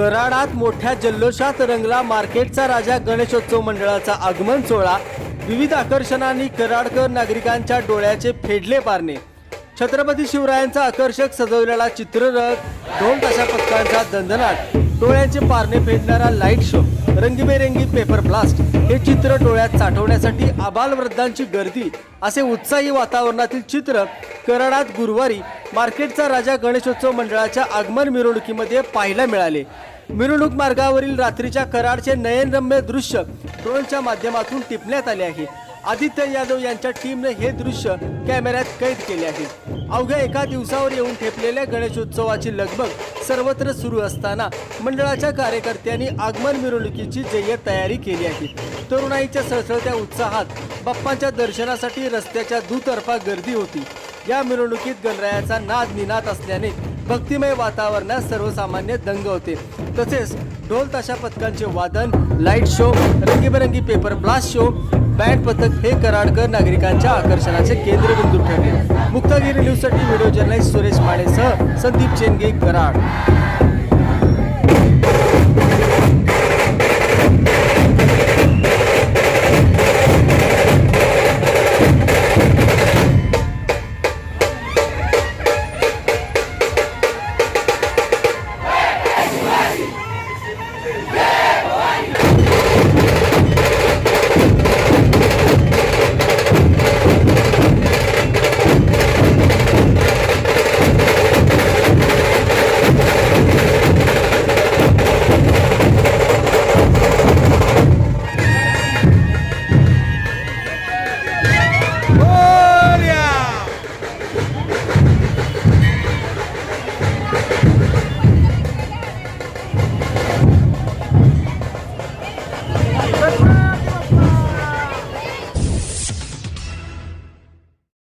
कराडात मोठ्या जल्लोषात रंगला मार्केटचा राजा गणेशोत्सव मंडळाचा आगमन सोहळा. विविध आकर्षणांनी कराडकर नागरिकांच्या डोळ्याचे फेडले पारणे. छत्रपती शिवरायांचा आकर्षक सजवलेला चित्ररथ दोन ताशा पथकांचा दंदनाट डोळ्यांचे पारणे फेडणारा लाइट शो. रंगीबेरंगी पेपर ब्लास्ट हे चित्र डोळ्यात साठवण्यासाठी आबालवृद्धांची गर्दी असे उत्साही वातावरणातील चित्र कराडात गुरुवारी मार्केटचा राजा गणेशोत्सव मंडळाच्या आगमन मिरवणुकीमध्ये पाहायला मिळाले. मिरवणूक मार्गावरील रात्रीच्या कराडचे नयनरम्य दृश्य ड्रोनच्या माध्यमातून टिपण्यात आले आहे. आदित्य यादव यांच्या टीमने हे दृश्य कॅमेऱ्यात कैद केले आहे. अवघ्या एका दिवसावर येऊन ठेपलेल्या गणेशोत्सवाची लगबग सर्वत्र सुरू असताना मंडळाच्या कार्यकर्त्यांनी आगमन मिरवणुकीची जय्यत तयारी केली आहे. तरुणाईच्या सळसळत्या उत्साहात बाप्पांच्या दर्शनासाठी रस्त्याच्या दुतर्फा गर्दी होती. या मिरवणुकीत गणरायाचा नाद निनाद असल्याने भक्तिमय वातावरणात सर्वसामान्य दंग होते. तसेच ढोल ताशा पथकांचे वादन लाइट शो रंगीबेरंगी पेपर ब्लास्ट शो बँड पथक हे कराडकर नागरिकांच्या आकर्षणाचे केंद्रबिंदू ठरले. मुक्तागिरी न्यूजसाठी व्हिडिओ जर्नलिस्ट सुरेश माळेसह संदीप चेनगे कराड.